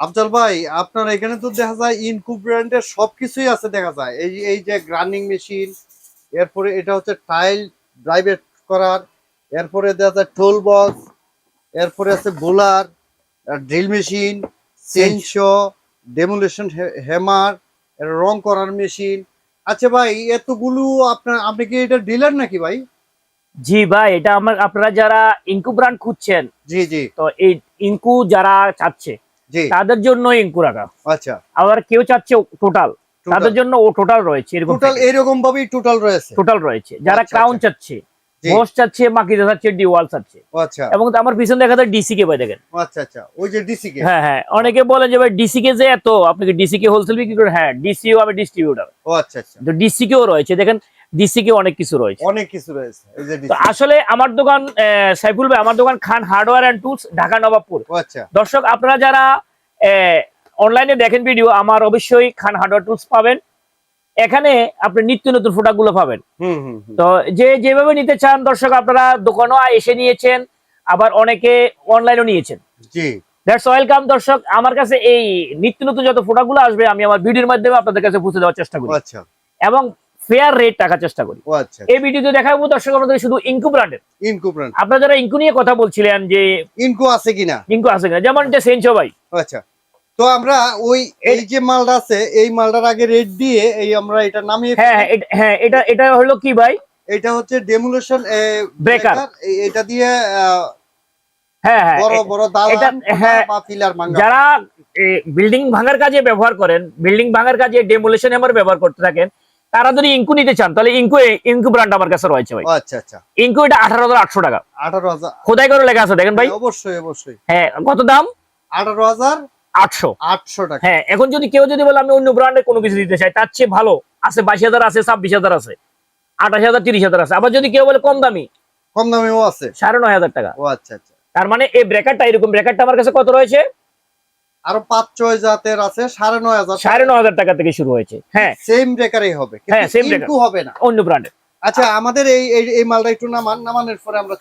আফজাল ভাই আপনার এখানে তো দেখা যায় ইনকু ব্র্যান্ডের সবকিছুই আছে দেখা যায়। এই এই যে গ্রাইন্ডিং মেশিন এরপরে এটা হচ্ছে টাইল ড্রাইভেট করার এরপরে দেখা যায় টোল বক্স এরপরে আছে বোলার ড্রিল মেশিন চেঞ্জো ডেমোলেশন হ্যামার রং করার মেশিন আচ্ছা ভাই এতগুলো আপনার আপনি কি এটা ডিলার নাকি ভাই? জি ভাই এটা আমার আপনারা যারা ইনকু ব্র্যান্ড খুঁজছেন জি জি। তো এই ইনকু যারা চাচ্ছে তাদের জন্য আচ্ছা। আবার কেউ চাচ্ছে টোটাল। তাদের জন্য ও টোটাল রয়েছে এরকম টোটাল এরকম ভাবেই টোটাল রয়েছে। টোটাল রয়েছে। যারা আচ্ছা, ক্রাউন আচ্ছা। চাচ্ছে। জি। চাচ্ছে মাকিদা চাচ্ছে ডিওয়াল চাচ্ছে আচ্ছা। এবং আমার পিছনে দেখা যায় ডিসি কে ভাই দেখেন। আচ্ছা আচ্ছা। ওই যে ডিসি কে হ্যাঁ হ্যাঁ। অনেকে যে ভাই ডিসি কে যে এত আপনি কি ডিসি কে হোলসেল বিক্রি করেন? হ্যাঁ ডিসিও আমি ডিস্ট্রিবিউটার ও আচ্ছা আচ্ছা। তো ডিসি কেও রয়েছে। দেখেন ডিসি কে অনেক কিছু রয়েছে। অনেক কিছু ডিসি আসলে আমার দোকান সাইফুল ভাই আমার দোকান Khan hardware and tools Dhaka Nawabpur. আচ্ছা। দর্শক আপনারা যারা অনলাইনে দেখেন ভিডিও আমার অবশ্যই খান হার্ডওয়্যার টুলস পাবেন। এখানে আপনি নিত্য নতুন প্রোডাক্টগুলো পাবেন। হুম হুম হুম। তো যে যেভাবে নিতে চান দর্শক আপনারা দোকানও এসে নিয়েছেন আবার অনেকে অনলাইনেও নিয়েছেন। জি। দ্যাটস ওয়েলকাম দর্শক। আমার কাছে এই নিত্য নতুন যত আসবে আমি আমার ভিডিওর মাধ্যমে আপনাদের কাছে পৌঁছে দেওয়ার চেষ্টা করি। আচ্ছা। এবং ফেয়ার রেট টাকার চেষ্টা করি। আচ্ছা। এই ভিডিওতে দেখাবো দর্শক আপনাদের শুধু ইনকু ব্র্যান্ডের ইনকু ব্র্যান্ড আপনারা যারা ইনকু নিয়ে কথা বলছিলেন যে ইনকু আছে কিনা? ইনকু আছে কিনা যেমন এটা সেঞ্চো ভাই আচ্ছা। তো আমরা ওই এই যে মালটা আছে এই মালটার আগে রেট দিয়ে এই আমরা এটা নামিয়ে হ্যাঁ হ্যাঁ এটা- হ্যাঁ এটা হলো কি ভাই? এটা হচ্ছে ডেমুলেশন ব্রেকার এটা দিয়ে হ্যাঁ হ্যাঁ বড় বড় দালান এটা- হ্যাঁ। বা পিলার ভাঙা। যারা বিল্ডিং ভাঙার কাজে ব্যবহার করেন বিল্ডিং ভাঙার কাজে ডেমোলেশন হ্যামার ব্যবহার করতে থাকেন তারা যদি ইনকু নিতে চান তাহলে ইনকু ইনকু ব্র্যান্ড আমার কাছে রয়েছে ভাই। আচ্ছা আচ্ছা। ইনকু এটা আঠারো হাজার আটশো টাকা। আঠারো হাজার। খোদাই করে লেখা আছে দেখেন ভাই। অবশ্যই অবশ্যই। হ্যাঁ কত দাম? আঠারো হাজার আটশো। আটশো টাকা। হ্যাঁ এখন যদি কেউ যদি বলে আমি অন্য ব্র্যান্ডে কোনো কিছু দিতে চাই তার চেয়ে ভালো আছে বাইশ হাজার আছে ছাব্বিশ হাজার আছে আঠাশ হাজার তিরিশ হাজার আছে। আবার যদি কেউ বলে কম দামি কম দামেও আছে। সাড়ে নয় হাজার টাকা। ও আচ্ছা আচ্ছা। তার মানে এই ব্রেকারটা এরকম ব্রেকারটা আমার কাছে কত রয়েছে? আরও পাঁচ ছয় জাতের আছে সাড়ে নয় হাজার সাড়ে নয় হাজার টাকা থেকে শুরু হয়েছে। হ্যাঁ। সেম ব্রেকারই হবে হ্যাঁ, same হবে না। অন্য ব্র্যান্ডের আচ্ছা আমাদের এই এই- মালটা একটু নামান নামানোর পরে আমরা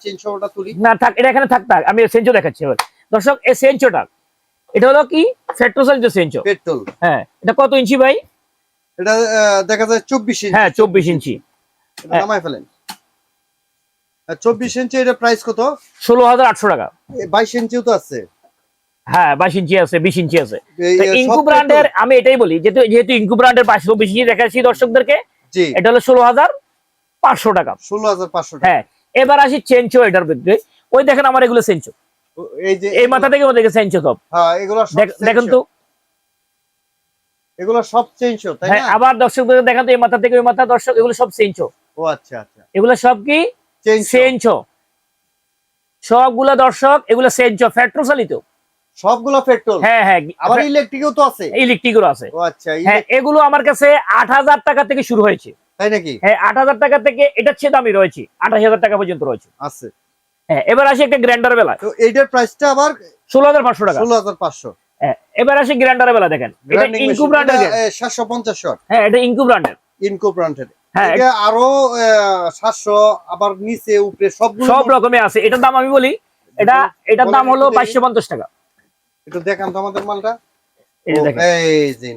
তুলি। না থাক এটা এখানে থাক থাক আমি সেঞ্চো দেখাচ্ছি। এবার দর্শক এই সেঞ্চোটা এটা হলো কি? ফেট্রোসাল যে সেঞ্চো পেট্রোল হ্যাঁ এটা কত ইঞ্চি ভাই? এটা দেখা যায় চব্বিশ ইঞ্চি। হ্যাঁ চব্বিশ ইঞ্চি। এটা নামাই ফেলেন। চব্বিশ ইঞ্চি এটা প্রাইস কত? ষোলো হাজার আটশো টাকা। বাইশ ইঞ্চিও তো আছে। হ্যাঁ বাইশ ইঞ্চি আছে বিশ ইঞ্চি আছে। তো ইনকু ব্র্যান্ডের আমি এটাই বলি যেহেতু যেহেতু ইনকু ব্র্যান্ডের পাঁচশো বিশ ইঞ্চি দেখাচ্ছি দর্শকদেরকে জি। এটা হলো ষোলো হাজার পাঁচশো টাকা। ষোলো হাজার পাঁচশো টাকা। হ্যাঁ এবার আসি চেঞ্চো এটার ভিতরে ওই দেখেন আমার এগুলো সেঞ্চো এই যে এই মাথা থেকে সেঞ্চো সব হ্যাঁ এগুলো সব দেখেন তো এগুলো সব চেঞ্জ তাই হ্যাঁ না? আবার দর্শকদের দেখেন তো এই মাথা থেকে ওই মাথা দর্শক এগুলো সব ও আচ্ছা আচ্ছা। এগুলো সব কি? সবগুলা দর্শক এগুলো চালিত সবগুলো পেট্রোল? হ্যাঁ হ্যাঁ। আবার ইলেকট্রিকও তো আছে। ইলেকট্রিকগুলো আছে। ও আচ্ছা হ্যাঁ এগুলো আমার কাছে আট হাজার টাকা থেকে শুরু হয়েছে। তাই নাকি? হ্যাঁ আট হাজার টাকা থেকে এটার চেয়ে দামি রয়েছে। আঠাশ হাজার টাকা পর্যন্ত রয়েছে। আছে। হ্যাঁ এবার আসি একটা গ্র্যান্ডার বেলা তো এইটার প্রাইসটা আবার ষোলো হাজার পাঁচশো টাকা। ষোলো হাজার পাঁচশো। হ্যাঁ এবার আসি গ্র্যান্ডার বেলা দেখেন। এটা ইনকু ব্র্যান্ডের সাতশো পঞ্চাশ শট হ্যাঁ এটা ইনকু ব্র্যান্ডের ইনকো ব্র্যান্ডের হ্যাঁ আরও সাতশো আবার নিচে উপরে সবগুলো সব রকমের আছে। এটার দাম আমি বলি এটা এটার দাম হলো বাইশশো পঞ্চাশ টাকা। একটু দেখান তো আমাদের মালটা। এই যে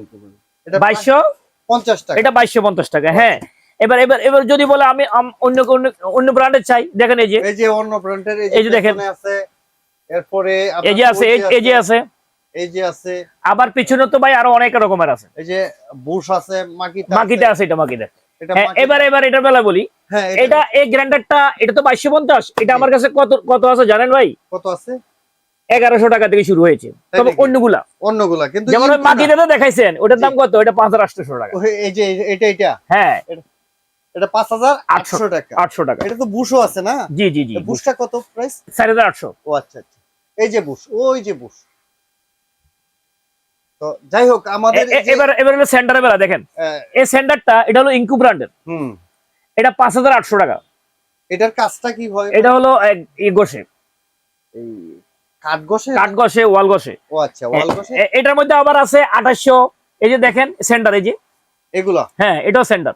বাইশশো? পঞ্চাশ টাকা। এটা বাইশশো পঞ্চাশ টাকা হ্যাঁ। এবার এবার এবার যদি বলে আমি অন্য অন্য ব্র্যান্ডের চাই দেখেন এই যে। এই যে অন্য ব্র্যান্ডের এই যে দেখেন। আছে এরপরে এই যে আছে এই- যে আছে। এই যে আছে। আবার পিছনে তো ভাই আরও অনেক রকমের আছে। এই যে বুশ আছে মাকিটা মাকিতে আছে এটা মাকিতে হ্যাঁ, মাকিটা- এবার এবার এটার বেলা বলি। হ্যাঁ এটা এই গ্র্যান্ডারটা এটা তো বাইশশো পঞ্চাশ। এটা আমার কাছে কত কত আছে জানেন ভাই? কত আছে? এগারোশো টাকা থেকে শুরু হয়েছে। তবে অন্যগুলা। অন্যগুলা কিন্তু যেমন তো দেখাইছেন ওটার দাম কত? এটা পাঁচ হাজার আটশো টাকা। এই যে এটা এটা। হ্যাঁ। এটা পাঁচ হাজার আটশো। আটশো টাকা। আটশো টাকা। এটা তো বুশও আছে না? জি জি জি বুশটা কত প্রাইস আটশো। ও আচ্ছা আচ্ছা। এই যে বুশ ওই যে বুশ। তো যাই হোক আমাদের এবার এবার হলো সেন্টারের বেলা দেখেন। এই সেন্টারটা এটা হলো ইনকু ব্র্যান্ডের হুম। এটা পাঁচ হাজার আটশো টাকা। এটার কাজটা কি হয়? এটা হলো এই কাঠ কাঠ ওয়াল ও আচ্ছা ওয়াল এটার মধ্যে আবার আছে আঠাশশো এই যে দেখেন সেন্টার এই যে। এগুলা? হ্যাঁ এটাও সেন্টার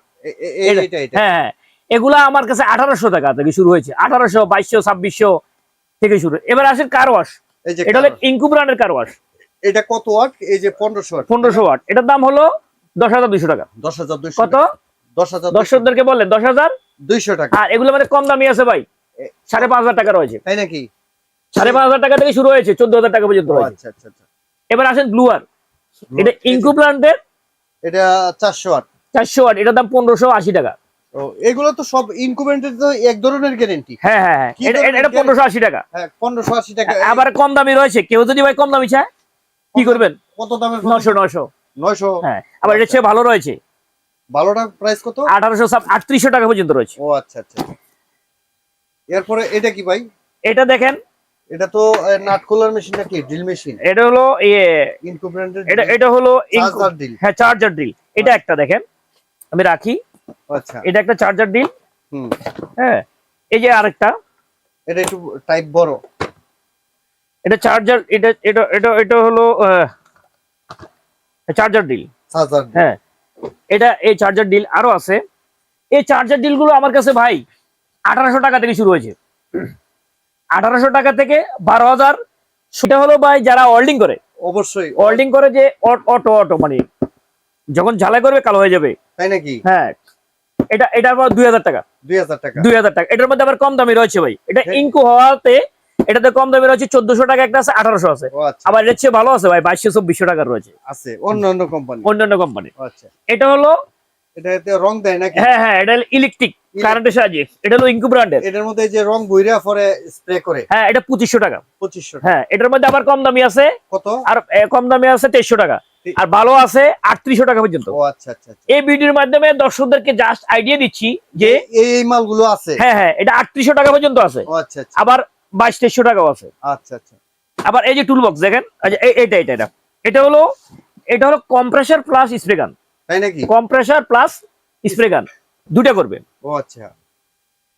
হ্যাঁ হ্যাঁ। এগুলা আমার কাছে আঠারোশো টাকা থেকে শুরু হয়েছে। আঠারোশো বাইশশো ছাব্বিশশো থেকে শুরু। এবার আসেন কার ওয়াশ এটা হলো। ইনকু ব্র্যান্ডের কার ওয়াশ এটা কত ওয়াট এই যে পনেরোশো ওয়াট পনেরোশো ওয়াট এটার দাম হলো দশ হাজার দুইশো টাকা। দশ হাজার দুইশো কত? দশ হাজার দর্শকদেরকে বললেন দশ হাজার? দুইশো টাকা। আর এগুলো মানে কম দামি আছে ভাই। সাড়ে পাঁচ হাজার টাকা রয়েছে। তাই নাকি? সাড়ে পাঁচ হাজার টাকা থেকে শুরু হয়েছে চোদ্দ হাজার টাকা পর্যন্ত আচ্ছা আচ্ছা আচ্ছা। এবার আসেন ব্লুয়ার এটা ইনকু প্লান্টের এটা চারশো ওয়াট চারশো ওয়াট এটার দাম পনেরোশো আশি টাকা। ও এগুলো তো সব ইনকুবেন্টের তো এক ধরনের গ্যারেন্টি হ্যাঁ হ্যাঁ হ্যাঁ। এটা- পনেরোশো আশি টাকা। হ্যাঁ পনেরোশো আশি টাকা। আবার কম দামি রয়েছে। কেউ যদি ভাই কম দামি চায় কি করবেন? কত দামের নশো নশো নয়শো। হ্যাঁ আবার এটা চেয়ে ভালো রয়েছে। ভালোটা প্রাইস কত? আঠারোশো আটত্রিশশো টাকা পর্যন্ত রয়েছে। ও আচ্ছা আচ্ছা। এরপরে এটা কি ভাই? এটা দেখেন। এটা তো নাট খোলার মেশিন নাকি? Drill machine. এটা হলো ইয়ে এটা এটা হলো হ্যাঁ চার্জার ড্রিল এটা একটা দেখেন। আমি রাখি। আচ্ছা। এটা একটা চার্জার হুম। হ্যাঁ এই যে আরেকটা। এটা একটু টাইপ বড়। এটা চার্জার এটা এটা এটা এটা হলো চার্জার ডিল চার্জার হ্যাঁ এটা এই চার্জার ডিল আরও আছে। এই চার্জার ডিলগুলো আমার কাছে ভাই আঠারোশো টাকা থেকে শুরু হয়েছে। আঠারোশো টাকা থেকে বারো হাজার। সেটা হলো ভাই যারা ওয়েল্ডিং করে। অবশ্যই। ওয়েল্ডিং করে যে অটো অটো মানে যখন ঝালাই করবে কালো হয়ে যাবে। তাই নাকি? হ্যাঁ। এটা এটা আবার দুই হাজার টাকা। দুই হাজার টাকা। দুই হাজার টাকা। এটার মধ্যে আবার কম দামি রয়েছে ভাই। এটা হ্যাঁ। ইনকু হওয়াতে এটাতে কম দামি রয়েছে চোদ্দশো টাকা একটা আছে আঠারোশো আছে। আচ্ছা। আবার এর চেয়ে ভালো আছে ভাই বাইশশো চব্বিশশো টাকার রয়েছে। আছে অন্য অন্য কোম্পানি অন্যান্য কোম্পানি আচ্ছা। এটা হলো এটা এতে রং দেয় নাকি? হ্যাঁ হ্যাঁ এটা ইলেকট্রিক কারেন্টের সাহায্যে। এটা হলো ইনকু ব্র্যান্ডের। এটার মধ্যে যে রং বইরা পরে স্প্রে করে? হ্যাঁ এটা পঁচিশশো টাকা। পঁচিশশো হ্যাঁ এটার মধ্যে আবার কম দামি আছে কত? আর কম দামি আছে তেইশশো টাকা। আর ভালো আছে আটত্রিশশো টাকা পর্যন্ত। আচ্ছা আচ্ছা আচ্ছা। এই ভিডিওর মাধ্যমে দর্শকদেরকে জাস্ট আইডিয়া দিচ্ছি যে এই মালগুলো আছে? হ্যাঁ হ্যাঁ এটা আটত্রিশশো টাকা পর্যন্ত আছে। আবার বাইশ তেইশশো টাকাও আছে। আচ্ছা আচ্ছা। আবার এই যে টুল বক্স দেখেন এইটা এটা এটা। এটা হলো এটা হলো কম্প্রেসার প্লাস স্প্রে গান তাই নাকি? কম্প্রেসার প্লাস স্প্রে গান দুটা করবে। ও আচ্ছা।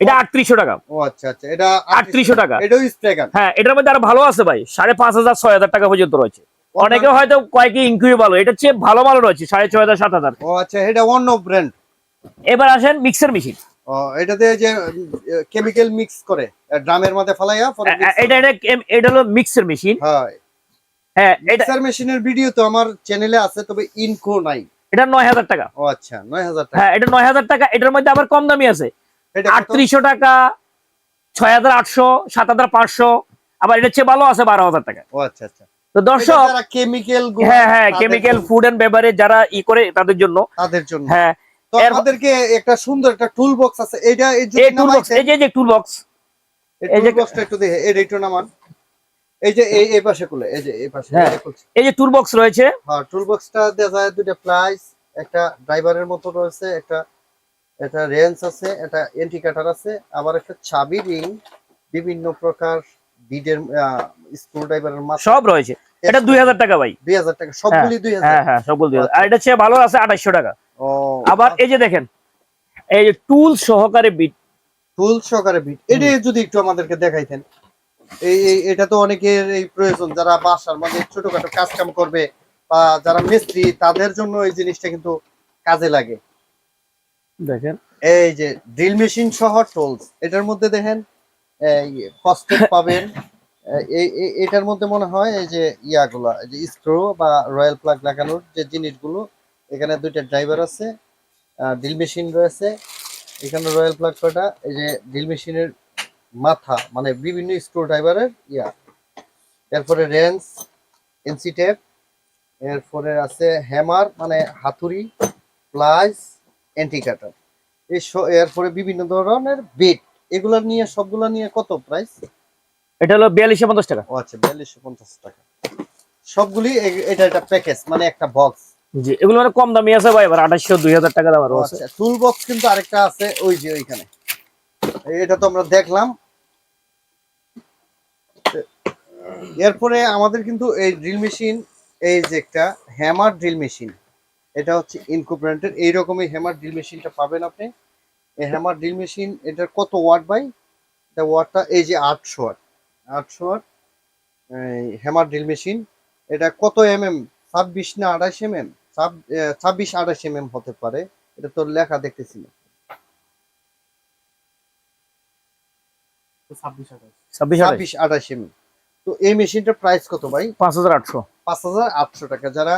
এটা আটত্রিশশো টাকা। ও আচ্ছা আচ্ছা। এটা আটত্রিশশো টাকা। এটাও স্প্রে গান হ্যাঁ এটার মধ্যে আরও ভালো আছে ভাই। সাড়ে পাঁচ হাজার ছয় হাজার টাকা পর্যন্ত রয়েছে। অনেকে হয়তো কয়েকই ইনকুই ভালো এটা চেয়ে ভালো ভালো রয়েছে সাড়ে ছয় হাজার সাত হাজার। ও আচ্ছা এটা অন্য ব্র্যান্ড এবার আসেন মিক্সার মেশিন ও এটাতে যে কেমিক্যাল মিক্স করে ড্রামের মধ্যে ফেলাইয়া এটা এটা এটা হলো মিক্সার মেশিন হয়। হ্যাঁ মিক্সার মেশিনের ভিডিও তো আমার চ্যানেলে আছে তবে ইনকো নাই। এটা নয় হাজার টাকা। ও আচ্ছা টাকা। হ্যাঁ এটা নয় হাজার টাকা এটার মধ্যে আবার কম দামি আছে। এটা কত? আটত্রিশশো টাকা ছয় হাজার আটশো সাত হাজার পাঁচশো আবার এটা চেয়ে ভালো আছে বারো হাজার টাকা। ও আচ্ছা আচ্ছা। তো দর্শক কেমিক্যাল হ্যাঁ হ্যাঁ কেমিক্যাল ফুড এন্ড বেভারেজ যারা ই করে তাদের জন্য। তাদের জন্য। হ্যাঁ তো আমাদেরকে একটা সুন্দর একটা টুল বক্স আছে। এটা এই যে টুল বক্স এই যে যে টুল বক্স এই যে- বক্সটা একটু দেখে। এটা একটু নামান। এই যে এই এই পাশে খুলে এই যে এই পাশে। হ্যাঁ। এই যে টুল বক্স রয়েছে। হ্যাঁ টুল বক্সটা দেখা যায় দুটো প্লাইস একটা ড্রাইভারের মতো রয়েছে একটা একটা রেঞ্জ আছে একটা ইন্ডিকেটর আছে আবার একটা চাবি রিং বিভিন্ন প্রকার বিডের স্ক্রু ড্রাইভারের মাথা। সব রয়েছে। এটা দুই হাজার টাকা ভাই। দুই হাজার টাকা সবগুলি দুই হ্যাঁ হাজার হ্যাঁ সবগুলো দুই হাজার। আর এটা চেয়ে ভালো আছে আঠাইশশো টাকা। ও আবার এই যে দেখেন এই যে টুল সহকারে বিট টুল সহকারে বিট এটা যদি একটু আমাদেরকে দেখাইতেন। এই এই- এটা তো অনেকের এই প্রয়োজন যারা বাসার মধ্যে ছোটখাটো কাজ কাম করবে বা যারা মিস্ত্রি তাদের জন্য এই জিনিসটা কিন্তু কাজে লাগে। দেখেন। এই যে ড্রিল মেশিন সহ টুলস এটার মধ্যে দেখেন ফসফেট পাবেন। এটার মধ্যে মনে হয় এই যে ইয়াগুলা যে স্ক্রু বা রয়্যাল প্লাগ লাগানোর যে জিনিসগুলো, এখানে দুইটা ড্রাইভার আছে ড্রিল মেশিন রয়েছে। এখানে রয়্যাল প্লাগ কয়টা? এই যে ড্রিল মেশিনের মাথা মানে বিভিন্ন স্ক্রু ড্রাইভারের ইয়া। এরপরে রেঞ্জ এনসি টেপ এরপরে আছে হ্যামার মানে হাতুড়ি প্লাস এন্টিকাটার এই স- এরপরে বিভিন্ন ধরনের বিট এগুলা নিয়ে সবগুলা নিয়ে কত প্রাইস এটা হলো বিয়াল্লিশশো পঞ্চাশ টাকা। ও আচ্ছা বিয়াল্লিশশো পঞ্চাশ টাকা। সবগুলি এটা একটা প্যাকেজ মানে একটা বক্স জি এগুলো মানে কম দামি আছে ভাই এবার আঠাশশো দুই হাজার টাকা দাম আছে। আচ্ছা টুল বক্স কিন্তু আরেকটা আছে ওই যে ওইখানে। এটা তো আমরা দেখলাম। এরপরে আমাদের কিন্তু এই ড্রিল মেশিন এই যে একটা হ্যামার ড্রিল মেশিন এটা হচ্ছে ইনকো ব্র্যান্ডের এইরকমই হ্যামার ড্রিল মেশিনটা পাবেন আপনি। এই হ্যামার ড্রিল মেশিন এটার কত ওয়াট বাই এটা ওয়াটটা এই যে আটশো ওয়াট আটশো ওয়াট হ্যামার ড্রিল মেশিন এটা কত এম এম ছাব্বিশ না আঠাশ এম এম ছাব্বিশ আঠাশ এম এম হতে পারে। এটা তোর লেখা দেখতেছি না। ছাব্বিশ আঠাশ এম তো এই মেশিনটার প্রাইস কত ভাই? পাঁচ হাজার আটশো। পাঁচ হাজার আটশো টাকা। যারা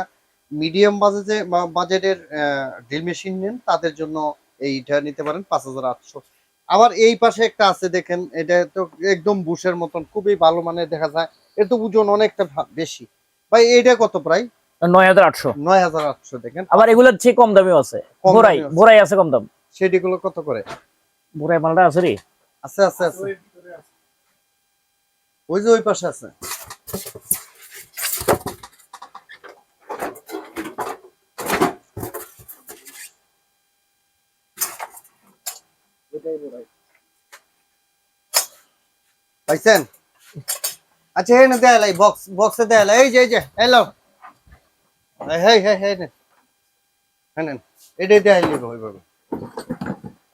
মিডিয়াম বাজেটে বাজেটের ড্রিল মেশিন নেন তাদের জন্য এইটা নিতে পারেন পাঁচ হাজার আটশো। আবার এই পাশে একটা আছে দেখেন এটা তো একদম বুশের মতন খুবই ভালো মানের দেখা যায়। এর তো ওজন অনেকটা বেশি। ভাই এইটা কত প্রায়? নয় হাজার আটশো। নয় হাজার আটশো দেখেন। আবার এগুলোর চেয়ে কম দামিও আছে। কম বোরাই আছে। কম দাম। সেটিগুলো কত করে? বোরাই মালটা আছে রে। আছে আছে আছে। ওই যে ওই পাশে আছে। পাইছেন? আচ্ছা বক্স বক্সে এই যে এই যে হ্যালো হেই হেই হেই নে। হ্যাঁ এটাই দেয়াল নিবে ওইভাবে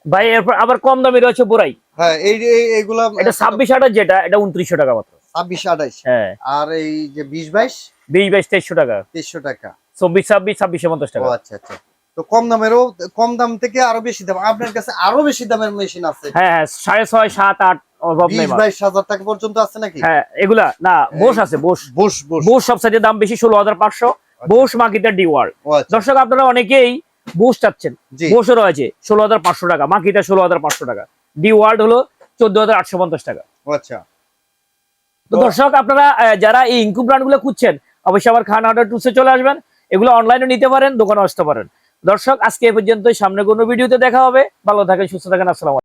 ভাই এরপর আবার কম দামি রয়েছে বোরাই হ্যাঁ এই এই- এইগুলা এটা ছাব্বিশ আঠাশ যেটা এটা উনত্রিশশো টাকা মাত্র। হ্যাঁ। আর এই যে বিশ বাইশ? বিশ বাইশ তেইশশো টাকা। টাকা। চব্বিশ ছাব্বিশ ছাব্বিশশো পঞ্চাশ ও টাকা। আচ্ছা আচ্ছা। তো কম দামেরও কম দাম থেকে আরও বেশি দাম। আপনার কাছে আরও বেশি দামের মেশিন আছে। হ্যাঁ হ্যাঁ সাড়ে ছয় সাত আট টাকা পর্যন্ত আছে নাকি? হ্যাঁ এগুলা না বোস আছে বোস বস বস বোস সব দাম বেশি ষোলো হাজার পাঁচশো। বোস মাকিটা ডিওয়ার ও আচ্ছা। দর্শক আপনারা অনেকেই বোস চাচ্ছেন। বোসও রয়েছে ষোলো হাজার পাঁচশো টাকা। মাকিটা ষোলো হাজার পাঁচশো টাকা। ডি ওয়ার্ড হলো চোদ্দ হাজার আটশো পঞ্চাশ টাকা। আচ্ছা। তো দর্শক আপনারা যারা এই ইনকু ব্র্যান্ডগুলো খুঁজছেন অবশ্যই আমার খান অর্ডার টুসে চলে আসবেন। এগুলো অনলাইনে নিতে পারেন দোকানে আসতে পারেন। দর্শক আজকে এ পর্যন্তই। সামনে কোনো ভিডিওতে দেখা হবে। ভালো থাকেন সুস্থ থাকেন। আসসালাম